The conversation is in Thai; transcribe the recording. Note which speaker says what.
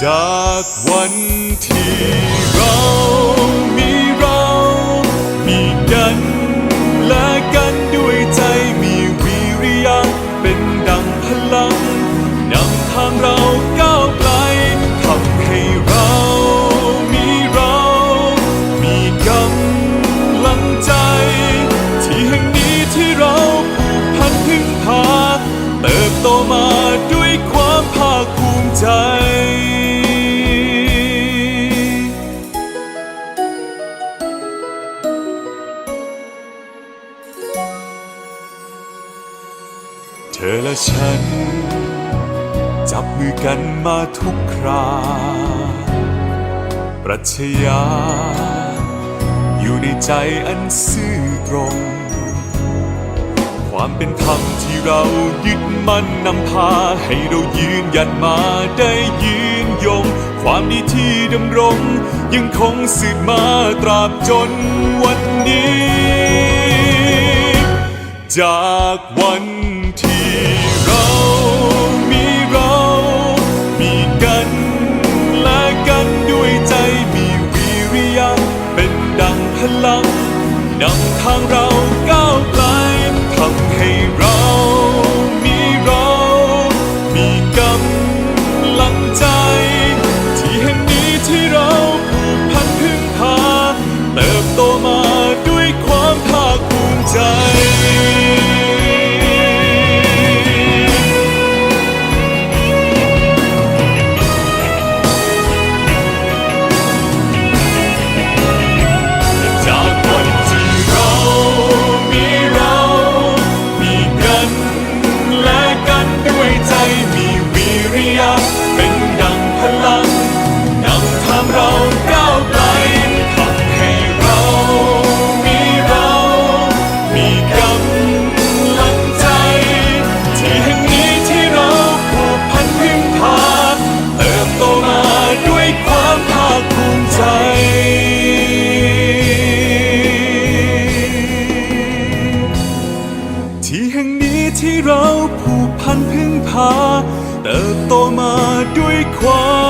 Speaker 1: จากวันที่เรามีเรา มีกันและกันด้วยใจมีวิริยะเป็นดังพลังนำทางเรา อและฉัน จับมือกันมาทุกครา ปรัชญาอยู่ในใจอันซื่อตรง ความเป็นธรรมที่เรายึดมั่นนำพา ให้เรายืนหยัดมาได้ยืนยง ความดีที่ดำรง ยังคงสืบมาตราบจนวันนี้ จากวัน พลังนำทางเราก้าวไกลทำให้เรา ที่